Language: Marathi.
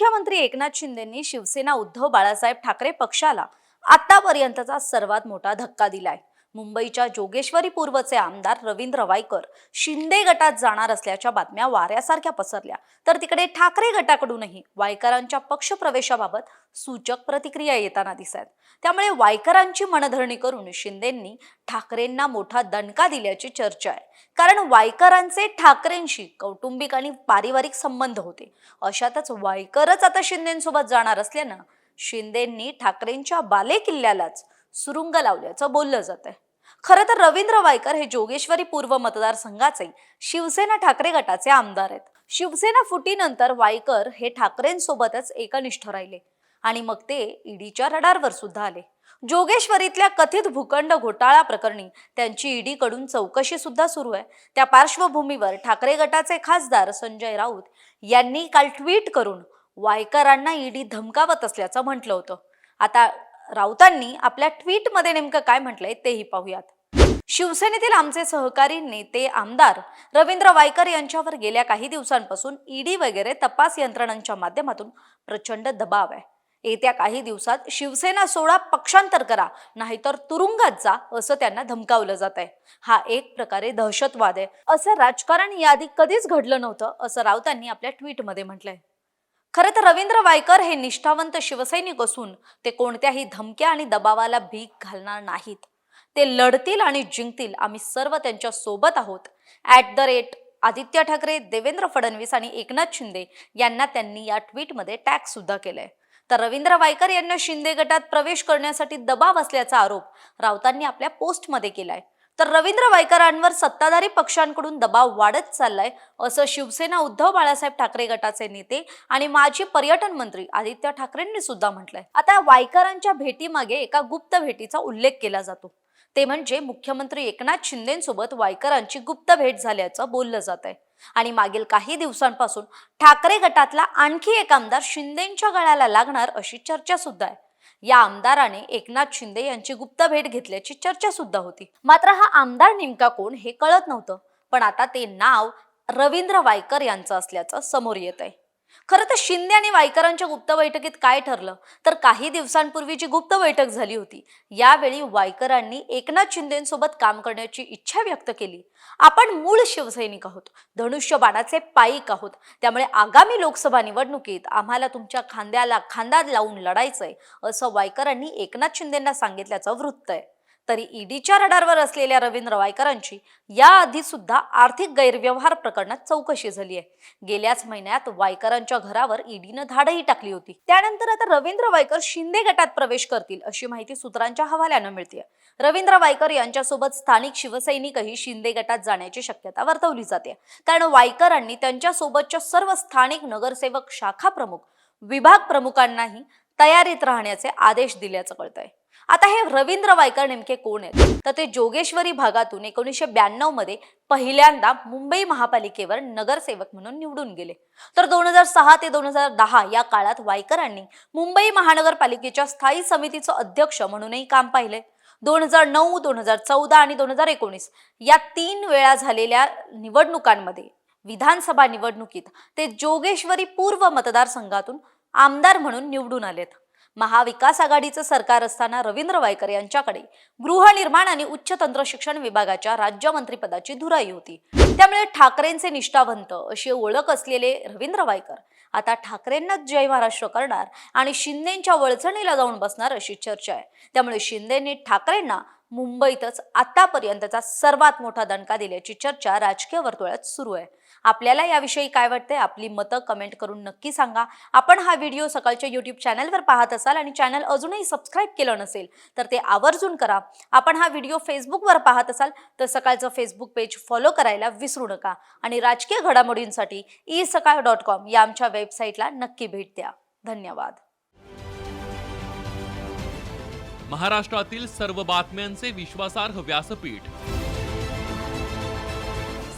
मुख्यमंत्री एकनाथ शिंदेंनी शिवसेना उद्धव बाळासाहेब ठाकरे पक्षाला आतापर्यंतचा सर्वात मोठा धक्का दिलाय. मुंबईच्या जोगेश्वरी पूर्वचे आमदार रवींद्र वायकर शिंदे गटात जाणार असल्याच्या बातम्या वाऱ्यासारख्या पसरल्या. तर तिकडे ठाकरे गटाकडूनही वायकरांच्या पक्षप्रवेशाबाबत सूचक प्रतिक्रिया येताना दिसत. आहेत त्यामुळे वायकरांची मनधरणी करून शिंदेंनी ठाकरेंना मोठा दणका दिल्याची चर्चा आहे. कारण वायकरांचे ठाकरेंशी कौटुंबिक आणि पारिवारिक संबंध होते. अशातच वायकरच आता शिंदेसोबत जाणार असल्यानं शिंदेंनी ठाकरेंच्या बालेकिल्ल्यालाच सुरुंग लावल्याचं बोललं जात आहे खरं तर रवींद्र वायकर हे जोगेश्वरी पूर्व मतदारसंघाचे शिवसेना ठाकरे गटाचे आमदार आहेत. शिवसेना फुटीनंतर वायकर हे ठाकरेंसोबतच एकनिष्ठ राहिले आणि मग ते ईडीच्या रडारवर सुद्धा आले. जोगेश्वरीतल्या कथित भूखंड घोटाळा प्रकरणी त्यांची ईडी कडून चौकशी सुद्धा सुरू आहे. त्या पार्श्वभूमीवर ठाकरे गटाचे खासदार संजय राऊत यांनी काल ट्विट करून वायकरांना ईडी धमकावत असल्याचं म्हटलं होतं. आता राऊतांनी आपल्या ट्विटमध्ये नेमकं काय म्हटलंय तेही पाहूयात. शिवसेनेतील आमचे सहकारी नेते आमदार रवींद्र वायकर यांच्यावर गेल्या काही दिवसांपासून ईडी वगैरे तपास यंत्रणांच्या माध्यमातून प्रचंड दबाव आहे. येत्या काही दिवसात शिवसेना सोडा पक्षांतर करा नाहीतर तुरुंगात जा असं त्यांना धमकावलं जात आहे. हा एक प्रकारे दहशतवाद आहे. असं राजकारण याआधी कधीच घडलं नव्हतं असं राऊतांनी आपल्या ट्विटमध्ये म्हटलंय. खरं तर रवींद्र वायकर हे निष्ठावंत शिवसैनिक असून ते कोणत्याही धमक्या आणि दबावाला भीक घालणार नाहीत. ते लढतील आणि जिंकतील. आम्ही सर्व त्यांच्यासोबत आहोत. At the rate Aaditya Thackeray Devendra Fadnavis आणि एकनाथ शिंदे यांना त्यांनी या ट्विटमध्ये टॅग सुद्धा केलंय. तर रवींद्र वायकर यांना शिंदे गटात प्रवेश करण्यासाठी दबाव असल्याचा आरोप राऊतांनी आपल्या पोस्टमध्ये केलाय. तर रवींद्र वायकरांवर सत्ताधारी पक्षांकडून दबाव वाढत चाललाय असं शिवसेना उद्धव बाळासाहेब ठाकरे गटाचे नेते आणि माजी पर्यटन मंत्री आदित्य ठाकरेंनी सुद्धा म्हटलंय. आता वायकरांच्या भेटीमागे एका गुप्त भेटीचा उल्लेख केला जातो. ते म्हणजे मुख्यमंत्री एकनाथ शिंदेसोबत वायकरांची गुप्त भेट झाल्याचं बोललं जात आहे. आणि मागील काही दिवसांपासून ठाकरे गटातला आणखी एक आमदार शिंदेच्या गळ्याला लागणार अशी चर्चा सुद्धा आहे. या आमदाराने एकनाथ शिंदे यांची गुप्त भेट घेतल्याची चर्चा सुद्धा होती. मात्र हा आमदार नेमका कोण हे कळत नव्हतं. पण आता ते नाव रवींद्र वायकर यांचं असल्याचं समोर येत आहे खरं तर शिंदे आणि वायकरांच्या गुप्त बैठकीत काय ठरलं? तर काही दिवसांपूर्वी जी गुप्त बैठक झाली होती यावेळी वायकरांनी एकनाथ शिंदेसोबत काम करण्याची इच्छा व्यक्त केली. आपण मूळ शिवसैनिक आहोत धनुष्य बाणाचे पायिक आहोत त्यामुळे आगामी लोकसभा निवडणुकीत आम्हाला तुमच्या खांद्याला खांदा लावून लढायचंय असं वायकरांनी एकनाथ शिंदेंना सांगितल्याचं वृत्त आहे. तरी ईडीच्या रडारवर असलेल्या रवींद्र वायकरांची याआधी सुद्धा आर्थिक गैरव्यवहार प्रकरणात चौकशी झाली आहे. गेल्याच महिन्यात वायकरांच्या घरावर ईडीनं धाडही टाकली होती. त्यानंतर आता रवींद्र वायकर शिंदे गटात प्रवेश करतील अशी माहिती सूत्रांच्या हवाल्यानं मिळते रवींद्र वायकर यांच्यासोबत स्थानिक शिवसैनिकही शिंदे गटात जाण्याची शक्यता वर्तवली जाते. कारण वायकरांनी त्यांच्यासोबतच्या सर्व स्थानिक नगरसेवक शाखा प्रमुख विभाग प्रमुखांनाही तयारीत राहण्याचे आदेश दिल्याचं कळतंय. आता हे रवींद्र वायकर नेमके कोण आहेत? तर ते जोगेश्वरी भागातून एकोणीसशे ब्याण्णवमध्ये पहिल्यांदा मुंबई महापालिकेवर नगरसेवक म्हणून निवडून गेले. तर दोन हजार सहा ते दोन हजार दहा या काळात वायकरांनी मुंबई महानगरपालिकेच्या स्थायी समितीचं अध्यक्ष म्हणूनही काम पाहिले. दोन हजार नऊ दोन हजार चौदा आणि दोन हजार एकोणीस या तीन वेळा झालेल्या निवडणुकांमध्ये विधानसभा निवडणुकीत ते जोगेश्वरी पूर्व मतदारसंघातून आमदार म्हणून निवडून आलेत. महाविकास आघाडीचं सरकार असताना रवींद्र वायकर यांच्याकडे गृहनिर्माण आणि उच्च तंत्र शिक्षण विभागाच्या राज्यमंत्रीपदाची धुराई होती. त्यामुळे ठाकरेंचे निष्ठावंत अशी ओळख असलेले रवींद्र वायकर आता ठाकरेंनाच जय महाराष्ट्र करणार आणि शिंदेच्या वळचणीला जाऊन बसणार अशी चर्चा आहे. त्यामुळे शिंदेने ठाकरेंना मुंबईतच आतापर्यंतचा सर्वात मोठा दणका दिल्याची चर्चा राजकीय वर्तुळात सुरू आहे. आपल्याला याविषयी काय वाटतंय आपली मतं कमेंट करून नक्की सांगा. आपण हा व्हिडिओ सकाळच्या युट्यूब चॅनलवर पाहत असाल आणि चॅनल अजूनही सबस्क्राईब केलं नसेल तर ते आवर्जून करा. आपण हा व्हिडिओ फेसबुकवर पाहत असाल तर सकाळचं फेसबुक पेज फॉलो करायला विसरू नका. आणि राजकीय घडामोडींसाठी ई सकाळ डॉट कॉम या आमच्या वेबसाईटला नक्की भेट द्या. धन्यवाद. महाराष्ट्रातील सर्व बातम्यांचे विश्वासार्ह व्यासपीठ.